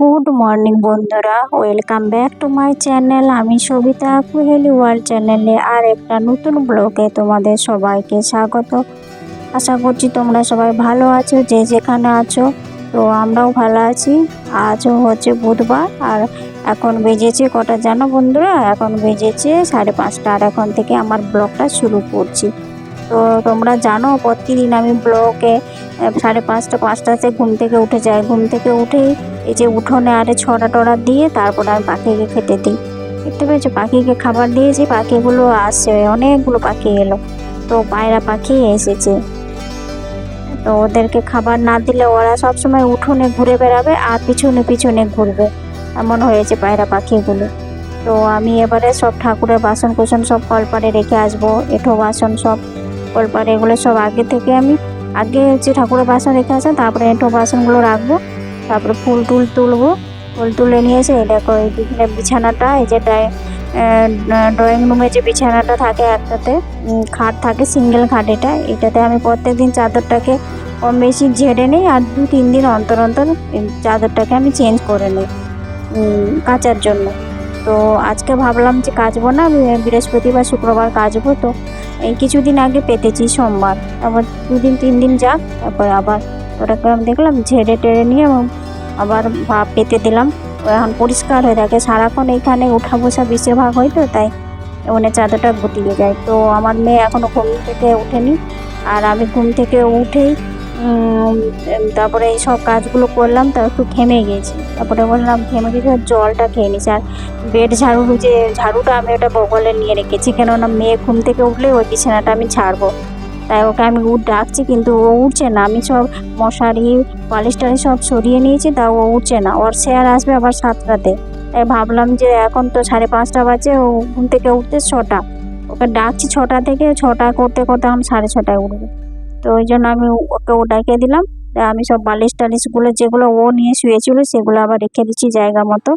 Good morning বন্ধুরা, welcome back to my channel. আমি সবিতা কুহেলি world চ্যানেলে আর একটা নতুন ব্লগে তোমাদের সবাইকে স্বাগত। আশা করছি তোমরা সবাই ভালো আছো, যে যেখানে আছো, তো আমরাও ভালো আছি। আজও হচ্ছে বুধবার, আর এখন বেজেছে কটা জানো বন্ধুরা? এখন বেজেছে সাড়ে পাঁচটা, আর এখন থেকে আমার ব্লগটা শুরু করছি। তো তোমরা জানো, প্রতিদিন আমি ব্লগে সাড়ে পাঁচটা, পাঁচটাতে ঘুম থেকে উঠে যাই। ঘুম থেকে উঠেই এই যে উঠোনে আরে ছড়া টড়া দিয়ে তারপরে আমি পাখিকে খেতে দিই। দেখতে পেয়েছ? পাখিকে খাবার দিয়েছি পাখিগুলো আসছে, অনেকগুলো পাখি এলো। তো পায়রা পাখি এসেছে। তো ওদেরকে খাবার না দিলে ওরা সবসময় উঠোনে ঘুরে বেড়াবে আর পিছনে পিছনে ঘুরবে। এমন হয়েছে পায়রা পাখিগুলো। তো আমি এবারে সব ঠাকুরের বাসন কুসন সব কলপারে রেখে আসব। এঁঠো বাসন সব কলপারে, এগুলো সব আগে থেকে আমি, আগে হচ্ছে ঠাকুরের বাসন রেখে আসেন তারপরে এঁঠো বাসনগুলো রাখব। তারপরে ফুল টুল তুলবো। ফুল তুলে নিয়ে এসে এই দিকে বিছানাটা, এই যে ড্রয়িং রুমে যে বিছানাটা থাকে একটাতে খাট থাকে, সিঙ্গেল খাট এটা, এটাতে আমি প্রত্যেকদিন চাদরটাকে কম বেশি ঝেড়ে নিই আর দু তিন দিন অন্তর অন্তর চাদরটাকে আমি চেঞ্জ করে নিই কাচার জন্য। তো আজকে ভাবলাম যে কাচবো না বৃহস্পতিবার, শুক্রবার কাচবো। তো এই কিছুদিন আগে পেতেছি সোমবার তারপর দুদিন, তিন দিন যাক, তারপর আবার ওটাকে আমি দেখলাম ঝেড়ে টেড়ে নিয়ে আবার ভাব পেতে দিলাম। ও এখন পরিষ্কার হয়ে থাকে। সারাক্ষণ এইখানে উঠা বসা বেশিরভাগ হয় তো, তাই মানে চাদরটা গুটিয়ে যায়। তো আমার মেয়ে এখনও ঘুম থেকে ওঠেনি আর আমি ঘুম থেকে উঠেই তারপরে এই সব কাজগুলো করলাম তো একটু ঘেমে গেছি তারপরে বললাম, ঘেমে গেছি জলটা খেয়ে নিছি আর বেড ঝাড়ু, যে ঝাড়ুটা আমি ওটা বগলে নিয়ে রেখেছি। কেননা মেয়ে ঘুম থেকে উঠলে ওই বিছানাটা আমি ছাড়বো। তাই ওকে আমি উঠ ডাকছি, কিন্তু ও উঠছে না। আমি সব মশারি পালিশ টালিশ সব সরিয়ে নিয়েছি তা ও উঠছে না। ওর শেয়ার আসবে আবার সাতটাতে। তাই ভাবলাম যে এখন তো সাড়ে পাঁচটা বাজে, ও ঘুম থেকে উঠতে ছটা। ওকে ডাকছি ছটা থেকে, ছটা করতে করতে আমি সাড়ে ছটায় উঠবো। তো ওই জন্য আমি ওকে ও ডাকে দিলাম। আমি সব বালিশ টালিশগুলো যেগুলো ও নিয়ে শুয়েছিল, সেগুলো আবার রেখে দিচ্ছি জায়গা মতো।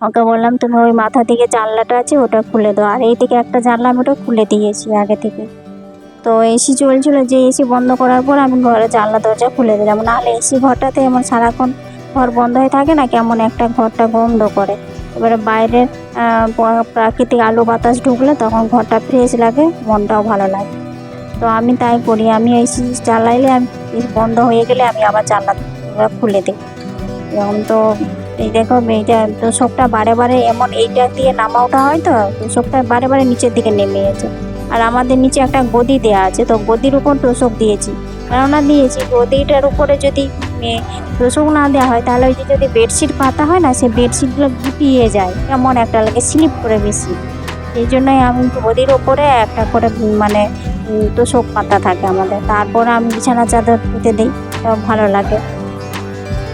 ওকে বললাম, তুমি ওই মাথা থেকে জানলাটা আছে, ওটা খুলে দাও। আর এই থেকে একটা জানলা আমি ওটা খুলে দিয়েছি আগে থেকে। তো এসি চলছিল, যে এসি বন্ধ করার পর আমি ঘরে জানলা, দরজা খুলে দিলাম। নাহলে এসি ঘরটাতে এমন সারাক্ষণ ঘর বন্ধ হয়ে থাকে না, কেমন একটা ঘরটা গন্ধ করে। এবারে বাইরের প্রাকৃতিক আলো বাতাস ঢুকলে তখন ঘরটা ফ্রেশ লাগে, মনটাও ভালো লাগে। তো আমি তাই করি, আমি এসি চালাইলে আমি বন্ধ হয়ে গেলে আমি আবার জানলা খুলে দিই। এরকম তো এই দেখো এইটা তোষকটা বারে বারে এমন এইটা দিয়ে নামা ওঠা হয় তো তোষকটা বারে বারে নিচের দিকে নেমে গেছে। আর আমাদের নিচে একটা গদি দেওয়া আছে, তো গদির উপর তোষক দিয়েছি। কেননা দিয়েছি, গদিটার উপরে যদি তোষক না দেওয়া হয়, তাহলে ওই যে যদি বেডশিট পাতা হয় না, সে বেডশিটগুলো গুটিয়ে যায়। কেমন একটা লাগে, স্লিপ করে বেশি। এই জন্যই আমি গদির ওপরে একটা করে মানে তোষক পাতা থাকে আমাদের। তারপরে আমি বিছানা চাদর পুঁতে দিই ভালো লাগে।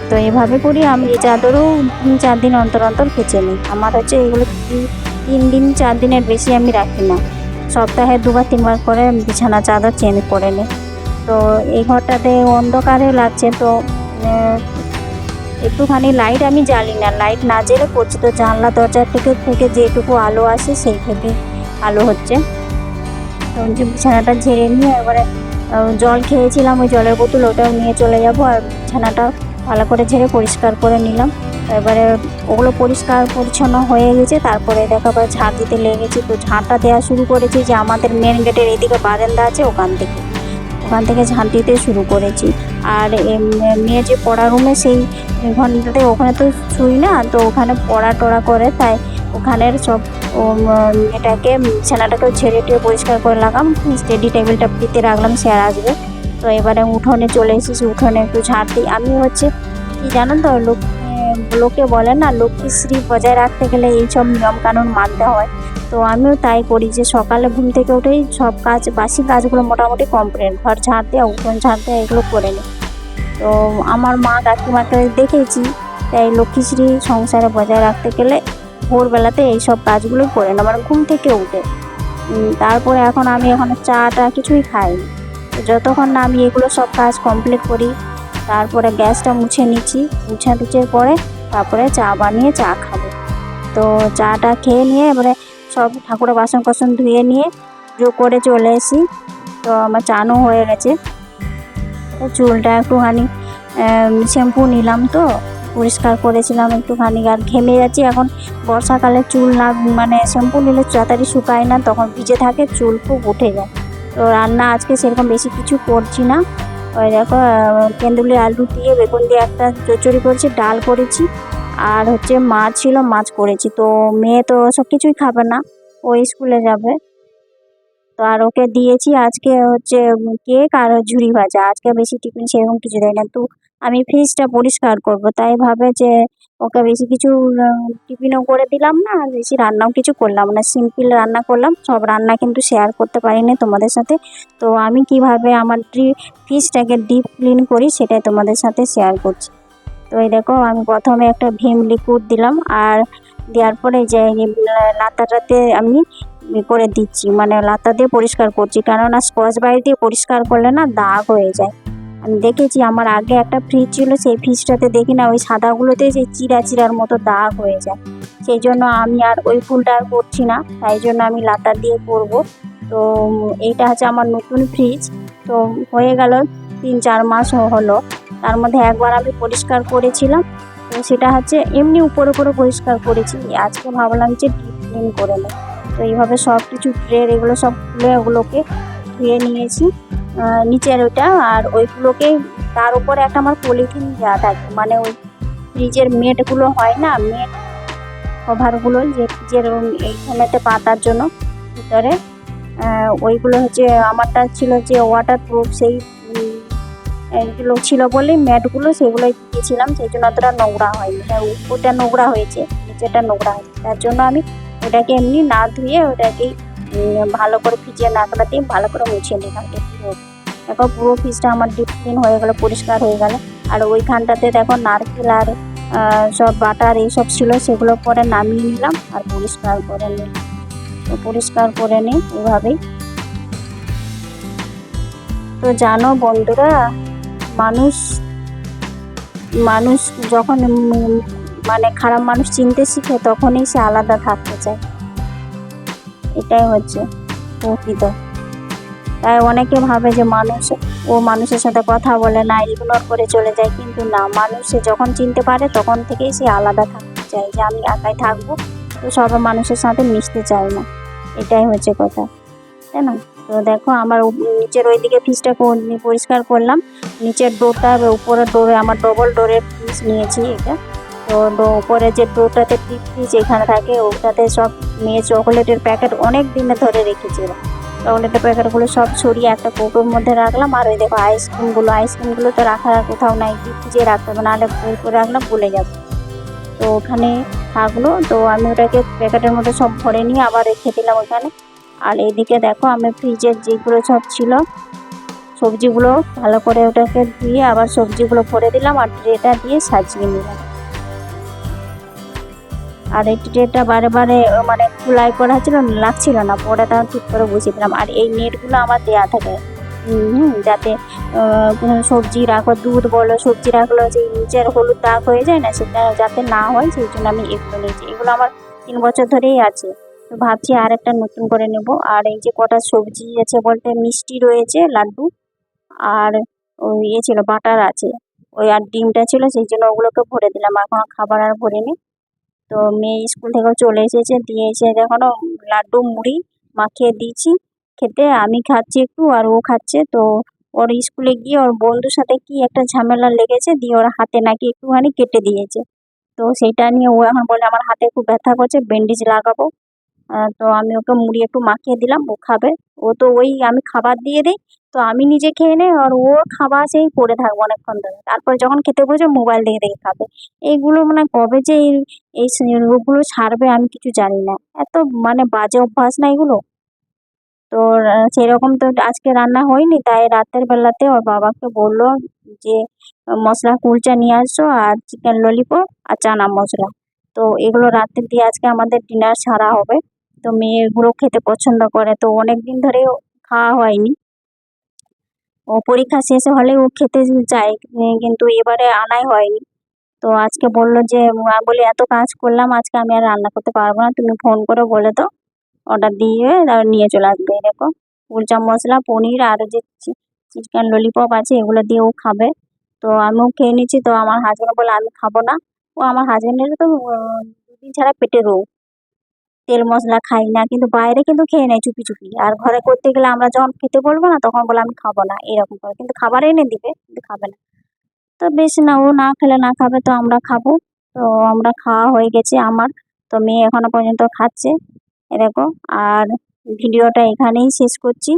তো এভাবে করি, আমি এই চাদরও তিন, চার দিন অন্তর অন্তর কেচে নিই। আমার হচ্ছে এগুলো তিন দিন, চার দিনের বেশি আমি রাখি না। সপ্তাহে দুবার, তিনবার করে বিছানা চাদর চেঞ্জ করে নিই তো এই ঘরটাতে অন্ধকারে লাগছে, তো একটুখানি লাইট আমি জ্বালি না। লাইট না জ্বেলে করছি তো জানলা, দরজার থেকে থেকে যেটুকু আলো আসে সেই থেকে আলো হচ্ছে। তো বিছানাটা ঝেড়ে নিয়ে এবারে জল খেয়েছিলাম, ওই জলের বোতল ওটাও নিয়ে চলে যাব। আর বিছানাটা ভালো করে ঝেড়ে পরিষ্কার করে নিলাম। এবারে ওগুলো পরিষ্কার পরিচ্ছন্ন হয়ে গেছে, তারপরে দেখা যায় ঝাড় দিতে লেগেছি, তো ঝাড়টা দেওয়া শুরু করেছি যে আমাদের মেন গেটের এদিকে বারান্দা আছে ওখান থেকে। ওখান থেকে ঝাঁট দিতে শুরু করেছি। আর মেয়ে যে পড়া রুমে সেই ঘন্টাতে ওখানে তো শুই না, তো ওখানে পড়া টড়া করে, তাই ওখানের সব এটাকে বিছানাটাকেও ছেড়ে টেড়ে পরিষ্কার করে লাগাম স্টেডি টেবিলটা দিতে রাখলাম স্যার আসবে। তো এবারে উঠোনে চলে এসেছি, উঠোনে একটু ঝাঁট দিই। আমি হচ্ছে, কি জানেন তো, লোক লোকে বলে না লক্ষ্মীশ্রী বজায় রাখতে গেলে এইসব নিয়মকানুন মানতে হয়। তো আমিও তাই করি যে সকালে ঘুম থেকে উঠেই সব কাজ, বাসি কাজগুলো মোটামুটি কমপ্লিট ঘর ঝাড় দেওয়া উঠোন ঝাড় দেওয়া এগুলো করে নিই। তো আমার মা কাকিমাকে দেখেছি, তাই লক্ষ্মীশ্রী সংসারে বজায় রাখতে গেলে ভোরবেলাতে এই সব কাজগুলো করে না মানে ঘুম থেকে উঠে। তারপরে এখন আমি এখন চা টা কিছুই খাইনি। যতক্ষণ না আমি এগুলো সব কাজ কমপ্লিট করি তারপরে গ্যাসটা মুছে নিচ্ছি। মুছা টুচের পরে তারপরে চা বানিয়ে চা খাব। তো চাটা খেয়ে নিয়ে এবারে সব ঠাকুরের বাসন কোসন ধুয়ে নিয়ে জো করে চলে এসি তো আমার চানও হয়ে গেছে। তো চুলটা একটুখানি শ্যাম্পু নিলাম তো, পরিষ্কার করেছিলাম একটুখানি আর ঘেমে যাচ্ছি এখন বর্ষাকালে চুল না মানে শ্যাম্পু নিলে তাড়াতাড়ি শুকায় না, তখন ভিজে থাকে, চুল খুব উঠে যায়। তো রান্না আজকে সেরকম বেশি কিছু করছি না। ওই দেখো কেন্দুলি আলু দিয়ে বেগুন দিয়ে একটা চচড়ি করেছি, ডাল করেছি, আর হচ্ছে মাছ ছিল, মাছ করেছি। তো মেয়ে তো সব কিছুই খাবে না, ও স্কুলে যাবে। তো আর ওকে দিয়েছি আজকে হচ্ছে কেক আর ঝুড়ি ভাজা। আজকে বেশি টিফিন সেরকম কিছু দেয় না। তো আমি ফ্রিজটা পরিষ্কার করব। তাই ভাবে যে ওকে বেশি কিছু টিফিনও করে দিলাম না আর বেশি রান্নাও কিছু করলাম না। সিম্পল রান্না করলাম। সব রান্না কিন্তু শেয়ার করতে পারিনি তোমাদের সাথে। তো আমি কীভাবে আমার ফ্রিজটাকে ডিপ ক্লিন করি সেটাই তোমাদের সাথে শেয়ার করছি। তো এই দেখো, আমি প্রথমে একটা ভীম লিকুইড দিলাম। আর দেওয়ার পরে যে লাতাটাতে আমি করে দিচ্ছি। মানে লাতা দিয়ে পরিষ্কার করছি। কেননা স্কচ ব্রাইট দিয়ে পরিষ্কার করলে না দাগ হয়ে যায়। আমি দেখেছি আমার আগে একটা ফ্রিজ ছিল, সেই ফ্রিজটাতে দেখি না, ওই সাদাগুলোতে যে চিরা চিরার মতো দাগ হয়ে যায়। সেই জন্য আমি আর ওই ফুলটা আর করছি না। তাই জন্য আমি লাতা দিয়ে করব। তো এইটা হচ্ছে আমার নতুন ফ্রিজ তো, হয়ে গেল তিন চার মাস হলো। তার মধ্যে একবার আমি পরিষ্কার করেছিলাম। তো সেটা হচ্ছে এমনি উপরে উপরে পরিষ্কার করেছি। আজকে ভাবলাম যে ডিপ ক্লিন করে নেব। তো এইভাবে সব কিছু ট্রের এগুলো সব খুলে ওগুলোকে ধুয়ে নিয়েছি। নিচের ওইটা আর ওইগুলোকে তার উপরে একটা আমার পলিথিন দেওয়া থাকে। মানে ওই ফ্রিজের মেটগুলো হয় না মেট কভারগুলো যে ফ্রিজের এইখানেতে পাতার জন্য ভিতরে। ওইগুলো হচ্ছে আমারটা ছিল যে ওয়াটার প্রুফ সেই উম, এইগুলো ছিল বলে ম্যাটগুলো সেগুলো দিয়েছিলাম। সেই জন্য অতটা নোংরা হয়নি। আর উপরটা নোংরা হয়েছে নিচেটা নোংরা হয়েছে তার জন্য আমি ওটাকে এমনি না ধুয়ে ওটাকে ভালো করে ভিজিয়ে নাকলা দিয়ে ভালো করে মুছিয়ে নিলাম। দেখো পুরো ফিসটা আমার ডিপ হয়ে গেল, পরিষ্কার হয়ে গেল। আর ওইখানটাতে দেখো নারকেল আর সব বাটার এইসব ছিল, সেগুলো পরে নামিয়ে নিলাম আর পরিষ্কার করে নিলাম। পরিষ্কার করে নিই এভাবেই। তো জানো বন্ধুরা, মানুষ মানুষ যখন মানে খারাপ মানুষ চিনতে শিখে তখনই সে আলাদা থাকতে চায়। এটাই হচ্ছে প্রকৃত। তাই অনেকে ভাবে যে মানুষ, ও মানুষের সাথে কথা বলে না ইগনোর করে চলে যায়, কিন্তু না, মানুষ যখন চিনতে পারে তখন থেকেই সে আলাদা থাকতে চায় যে আমি একাই থাকব, তো সব মানুষের সাথে মিশতে চায় না। এটাই হচ্ছে কথা। তাই না? তো দেখো আমার নিচের ওইদিকে ফিসটা পরিষ্কার করলাম। নিচের ডোরটা উপরের ডোরে আমার ডবল ডোরের পিস নিয়েছি এটা। তো উপরে যে ডোরটাতে টিপ পিস এখানে থাকে, ওটাতে সব মেয়ে চকোলেটের প্যাকেট অনেক দিনে ধরে রেখেছিলাম চকোলেটের প্যাকেটগুলো সব ছড়িয়ে একটা কৌটোর মধ্যে রাখলাম, আর ওই দেখো আইসক্রিমগুলো আইসক্রিমগুলো তো আর কোথাও নাই ফ্রিজে রাখতে হবে, নাহলে বই করে রাখলাম, ভুলে যাবে। তো ওখানে থাকল, তো আমি ওটাকে প্যাকেটের মধ্যে সব ভরে নিয়ে আবার রেখে দিলাম ওখানে। আর এদিকে দেখো আমি ফ্রিজের যেগুলো সব ছিল, সবজিগুলো ভালো করে ওটাকে ধুয়ে আবার সবজিগুলো ভরে দিলাম, আর ট্রেটা দিয়ে সাজিয়ে নিলাম। আর এই ট্রেটা বারে বারে মানে খোলাই করা ছিল লাগছিল না, পরে তখন ঠিক করে বসিয়ে দিলাম। আর এই নেটগুলো আমার দেওয়া থাকে। যাতে সবজি রাখো, দুধ বলো, সবজি রাখল যে নিচের হলুদ দাগ হয়ে যায় না, সেটা যাতে না হয়, সেই জন্য আমি এগুলো নিয়েছি। এগুলো আমার তিন বছর ধরেই আছে। তো ভাবছি আর একটা নতুন করে নেব। আর এই যে কটা সবজি আছে বলতে, মিষ্টি রয়েছে, লাড্ডু, আর ওই ইয়ে ছিল, বাটার আছে। ওই আর ডিমটা ছিল, সেই জন্য ওগুলোকে ভরে দিলাম। এখন খাবার আর ভরিনি। তো মেয়ে স্কুল থেকেও চলে এসেছে, দিয়ে এসে দেখো লাড্ডু, মুড়ি মাখিয়ে দিয়েছি। খেতে আমি খাচ্ছি একটু আর ও খাচ্ছে, তো ওর স্কুলে গিয়ে ওর বন্ধুর সাথে কি একটা ঝামেলা লেগেছে, দিয়ে ওর হাতে নাকি একটুখানি কেটে দিয়েছে। তো সেটা নিয়ে ও এখন বলে, আমার হাতে খুব ব্যথা করছে, ব্যান্ডেজ লাগাবো। তো আমি ওকে মুড়ি একটু মাখিয়ে দিলাম, ও খাবে। ও তো ওই আমি খাবার দিয়ে দিই, তো আমি নিজে খেয়ে নেই আর ও খাবার সেই পড়ে থাকব অনেকক্ষণ ধরে। তারপর যখন খেতে বসে মোবাইল দেখে দেখে খাবে। এইগুলো মানে কবে যে এই রোগগুলো ছাড়বে আমি কিছু জানি না। এত মানে বাজে অভ্যাস না এগুলো? তো সেরকম তো আজকে রান্না হয়নি, তাই রাতের বেলাতে ওর বাবাকে বলল যে, মশলা কুলচা নিয়ে আসো আর চিকেন ললিপপ আর চানা মশলা। তো এগুলো রাতে দিয়ে আজকে আমাদের ডিনার ছাড়া হবে। তো মেয়ে এগুলো খেতে পছন্দ করে। তো অনেক দিন ধরে খাওয়া হয়নি। ও পরীক্ষা শেষ হলে ও খেতে উম, কিন্তু এবারে আনাই হয়নি। তো আজকে বলল যে বলি এত কাজ করলাম আজকে আমি আর রান্না করতে পারব না। তুমি ফোন করে বলে দাও। অর্ডার দিয়ে নিয়ে চলে আসবে। দেখো কুলচা মশলা পনির আর যে চিকেন ললিপপ আছে এগুলো দিয়েও খাবে। তো আমিও খেয়ে নিচ্ছি। তো আমার হাজবেন্ড বলে আমি খাব না। ও আমার হাজবেন্ডেরও তো দুদিন ছাড়া পেটে রোগ। তেল মশলা খাই না, কিন্তু বাইরে কিন্তু খেয়ে নেয় চুপি চুপি। আর ঘরে করতে গেলে আমরা যখন খেতে বলব না, তখন বলে আমি খাব না, এরকম করে। কিন্তু খাবার এনে দিবে, কিন্তু খাবে না। তো বেশ না, ও না খেলে না খাবে, তো আমরা খাব। তো আমরা খাওয়া হয়ে গেছে আমার। তো মেয়ে এখনও পর্যন্ত খাচ্ছে এরকম আর ভিডিওটা এখানেই শেষ করছি।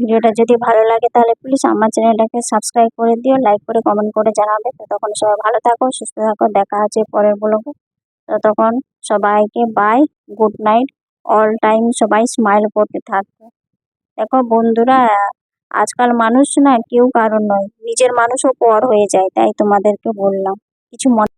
ভিডিওটা যদি ভালো লাগে তাহলে প্লিজ আমার চ্যানেলটাকে সাবস্ক্রাইব করে দিও লাইক করে কমেন্ট করে জানাবে। তো তখন সবাই ভালো থাকো, সুস্থ থাকো, দেখা আছে পরের ব্লগে ততক্ষণ সবাইকে bye good night all time সবাই স্মাইল করতে থাকবে দেখো বন্ধুরা, আজকাল মানুষ না কেউ কারণ নয়, নিজের মানুষও পর হয়ে যায়, তাই তোমাদেরকে বললাম। কিছু মনে